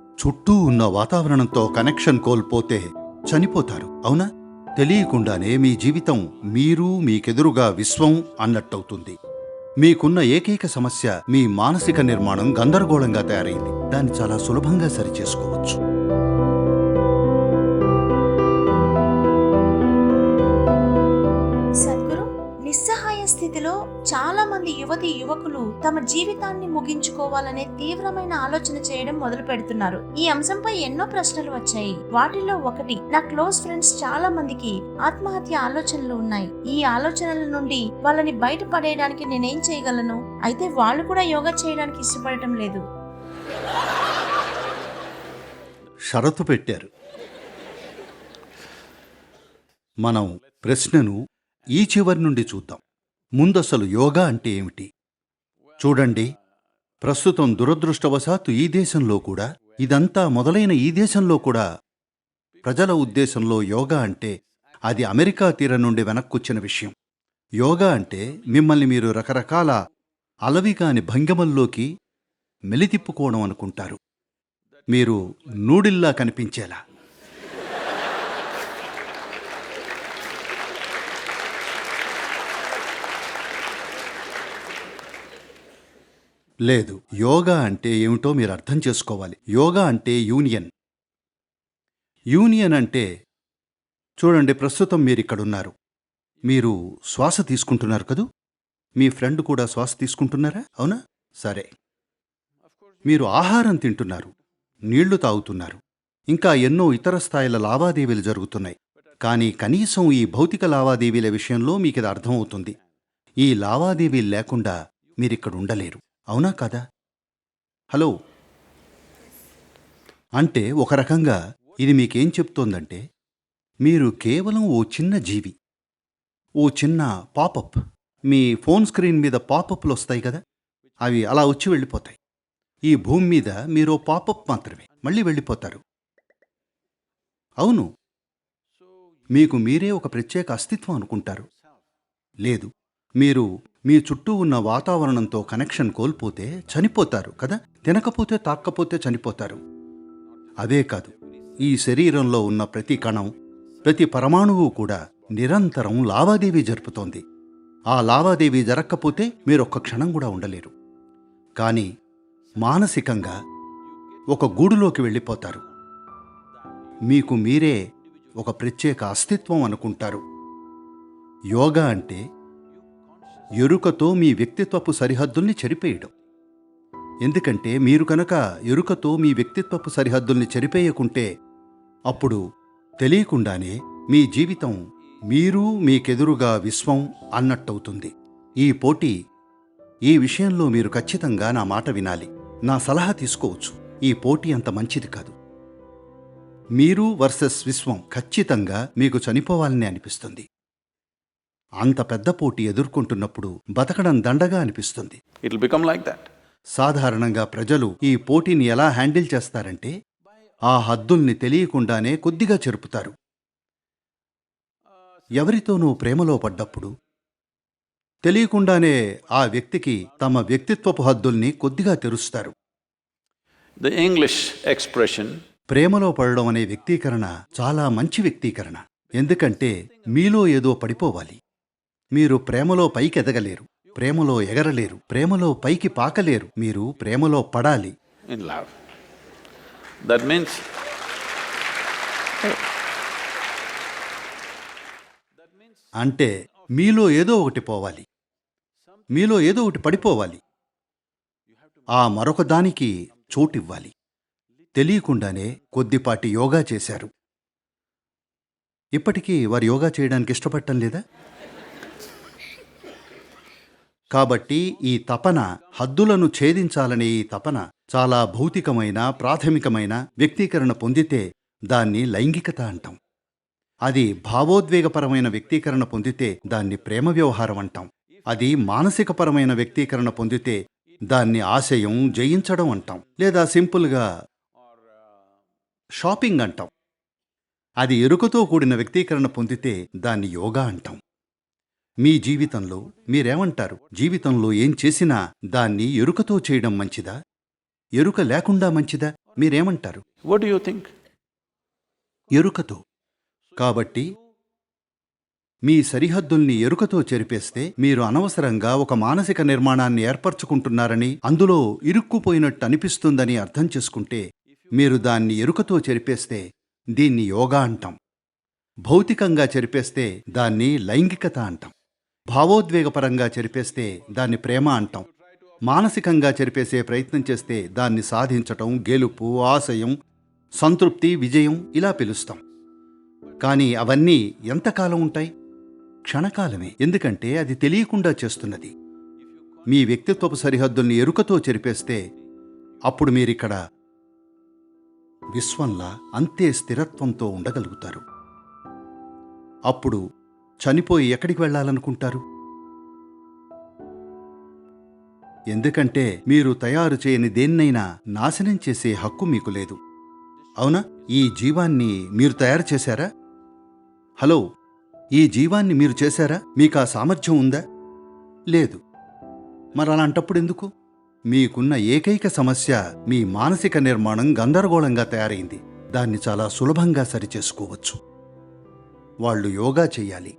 చుట్టూ ఉన్న వాతావరణంతో కనెక్షన్ కోల్పోతే చనిపోతారు అవునా? తెలియకుండానే మీ జీవితం మీరు మీకెదురుగా విశ్వం అన్నట్టవుతుంది. మీకున్న ఏకైక సమస్య మీ మానసిక నిర్మాణం గందరగోళంగా తయారైంది. దాన్ని చాలా సులభంగా సరిచేసుకోవచ్చు. మంది యువకులు తమ జీవితాన్ని ముగించుకోవాలనే తీవ్రమైన ఆలోచన చేయడం మొదలు పెడుతున్నారు. ఈ అంశంపై ఎన్నో ప్రశ్నలు వచ్చాయి. వాటిలో ఒకటి నా క్లోజ్ ఫ్రెండ్స్ చాలా మందికి ఆత్మహత్య ఆలోచనలు ఉన్నాయి. ఈ ఆలోచనల నుండి వాళ్ళని బయటపడేయడానికి నేనేం చేయగలను? అయితే వాళ్ళు కూడా యోగా చేయడానికి ఇష్టపడటం లేదు. షరతు పెట్టారు. మనం ప్రశ్నను ఈ చివరి నుండి చూద్దాం. ముందసలు యోగా అంటే ఏమిటి? చూడండి. ప్రస్తుతం దురదృష్టవశాత్తు ఈ దేశంలో కూడా ఇదంతా మొదలైన ఈ దేశంలో కూడా ప్రజల ఉద్దేశంలో యోగా అంటే అది అమెరికా తీరం నుండి వెనక్కొచ్చిన విషయం. యోగా అంటే మిమ్మల్ని మీరు రకరకాల అలవిగాని భంగిమల్లోకి మెలితిప్పుకోవడం అనుకుంటారు. మీరు నూడిల్లా కనిపించేలా. లేదు. యోగా అంటే ఏమిటో మీరు అర్థం చేసుకోవాలి. యోగా అంటే యూనియన్. యూనియన్ అంటే చూడండి ప్రస్తుతం మీరు ఇక్కడున్నారు మీరు శ్వాస తీసుకుంటున్నారు కదూ? మీ ఫ్రెండ్ కూడా శ్వాస తీసుకుంటున్నారా? అవునా? సరే. మీరు ఆహారం తింటున్నారు. నీళ్ళు తాగుతున్నారు. ఇంకా ఎన్నో ఇతర స్థాయిల లావాదేవీలు జరుగుతున్నాయి. కానీ కనీసం ఈ భౌతిక లావాదేవీల విషయంలో మీకు ఇది అర్థమవుతుంది. ఈ లావాదేవీలు లేకుండా మీరిక్కడ ఉండలేరు అవునా కాదా? హలో. అంటే ఒక రకంగా ఇది మీకేం చెప్తోందంటే మీరు కేవలం ఓ చిన్న జీవి ఓ చిన్న పాపప్ మీ ఫోన్ స్క్రీన్ మీద పాపప్లు వస్తాయి కదా అవి అలా వచ్చి వెళ్ళిపోతాయి. ఈ భూమి మీద మీరు పాపప్ మాత్రమే మళ్ళీ వెళ్ళిపోతారు. అవును. మీకు మీరే ఒక ప్రత్యేక అస్తిత్వం అనుకుంటారు. లేదు మీరు మీ చుట్టూ ఉన్న వాతావరణంతో కనెక్షన్ కోల్పోతే చనిపోతారు కదా? తినకపోతే తాక్కపోతే చనిపోతారు. అదే కాదు ఈ శరీరంలో ఉన్న ప్రతి కణం ప్రతి పరమాణువు కూడా నిరంతరం లావాదేవీ జరుపుతోంది. ఆ లావాదేవీ జరక్కపోతే మీరొక్క క్షణం కూడా ఉండలేరు. కానీ మానసికంగా ఒక గూడులోకి వెళ్ళిపోతారు. మీకు మీరే ఒక ప్రత్యేక అస్తిత్వం అనుకుంటారు. యోగా అంటే ఎరుకతో మీ వ్యక్తిత్వపు సరిహద్దుల్ని చెరిపేయడం. ఎందుకంటే మీరు కనుక ఎరుకతో మీ వ్యక్తిత్వపు సరిహద్దుల్ని చెరిపేయకుంటే అప్పుడు తెలియకుండానే మీ జీవితం మీరు మీకెదురుగా విశ్వం అన్నట్టవుతుంది. ఈ పోటీ ఈ విషయంలో మీరు ఖచ్చితంగా నా మాట వినాలి. నా సలహా తీసుకోవచ్చు. ఈ పోటీ అంత మంచిది కాదు. మీరు వర్సెస్ విశ్వం ఖచ్చితంగా మీకు చనిపోవాలని అనిపిస్తుంది. అంత పెద్ద పోటీ ఎదుర్కొంటున్నప్పుడు బతకడం దండగా అనిపిస్తుంది. It'll become like that. సాధారణంగా ప్రజలు ఈ పోటీని ఎలా హ్యాండిల్ చేస్తారంటే ఆ హద్దుల్ని తెలియకుండానే కొద్దిగా చెరుపుతారు. ఎవరితోనూ ప్రేమలో పడ్డప్పుడు తెలియకుండానే ఆ వ్యక్తికి తమ వ్యక్తిత్వపు హద్దుల్ని కొద్దిగా తెరుస్తారు. The English expression, ప్రేమలో పడడం అనే వ్యక్తీకరణ చాలా మంచి వ్యక్తీకరణ. ఎందుకంటే మీలో ఏదో పడిపోవాలి. మీరు ప్రేమలో పైకి ఎదగలేరు ప్రేమలో ఎగరలేరు. ప్రేమలో పైకి పాకలేరు. మీరు ప్రేమలో పడాలి. That means అంటే మీలో ఏదో ఒకటి పోవాలి. మీలో ఏదో ఒకటి పడిపోవాలి. ఆ మరొక దానికి చోటివ్వాలి. తెలియకుండానే కొద్దిపాటి యోగా చేశారు. ఇప్పటికీ వారు యోగా చేయడానికి ఇష్టపడటం లేదా? కాబట్టి ఈ తపన హద్దులను ఛేదించాలనే ఈ తపన చాలా భౌతికమైన ప్రాథమికమైన వ్యక్తీకరణ పొందితే దాన్ని లైంగికత అంటాం. అది భావోద్వేగపరమైన వ్యక్తీకరణ పొందితే దాన్ని ప్రేమ వ్యవహారం అంటాం. అది మానసికపరమైన వ్యక్తీకరణ పొందితే దాన్ని ఆశయం జయించడం అంటాం. లేదా సింపుల్గా షాపింగ్ అంటాం. అది ఎరుకతో కూడిన వ్యక్తీకరణ పొందితే దాన్ని యోగా అంటాం. మీ జీవితంలో మీరేమంటారు? జీవితంలో ఏం చేసినా దాన్ని ఎరుకతో చేయడం మంచిదా? ఎరుక లేకుండా మంచిదా? మీరేమంటారు? Do you think? ఎరుకతో. కాబట్టి మీ సరిహద్దుల్ని ఎరుకతో చెరిపేస్తే మీరు అనవసరంగా ఒక మానసిక నిర్మాణాన్ని ఏర్పరచుకుంటున్నారని అందులో ఇరుక్కుపోయినట్టు అనిపిస్తుందని అర్థం చేసుకుంటే మీరు దాన్ని ఎరుకతో చెరిపేస్తే దీన్ని యోగా అంటాం. భౌతికంగా చెరిపేస్తే దాన్ని లైంగికత అంటాం. భావోద్వేగపరంగా చెరిపేస్తే దాన్ని ప్రేమ అంటాం. మానసికంగా చెరిపేసే ప్రయత్నం చేస్తే దాన్ని సాధించటం గెలుపు ఆశయం సంతృప్తి విజయం ఇలా పిలుస్తాం. కానీ అవన్నీ ఎంతకాలం ఉంటాయి? క్షణకాలమే. ఎందుకంటే అది తెలియకుండా చేస్తున్నది. మీ వ్యక్తిత్వపు సరిహద్దుల్ని ఎరుకతో చెరిపేస్తే అప్పుడు మీరిక్కడ విశ్వంలా అంతే స్థిరత్వంతో ఉండగలుగుతారు. అప్పుడు చనిపోయి ఎక్కడికి వెళ్ళాలనుకుంటారు? ఎందుకంటే మీరు తయారు చేయని దేన్నైనా నాశనం చేసే హక్కు మీకు లేదు. అవునా? ఈ జీవాన్ని మీరు తయారు చేశారా? హలో ఈ జీవాన్ని మీరు చేశారా? మీకు ఆ సామర్థ్యం ఉందా? లేదు. మరి అలాంటప్పుడు ఎందుకు? మీకున్న ఏకైక సమస్య మీ మానసిక నిర్మాణం గందరగోళంగా తయారైంది. దాన్ని చాలా సులభంగా సరిచేసుకోవచ్చు. వాళ్ళు యోగా చేయాలి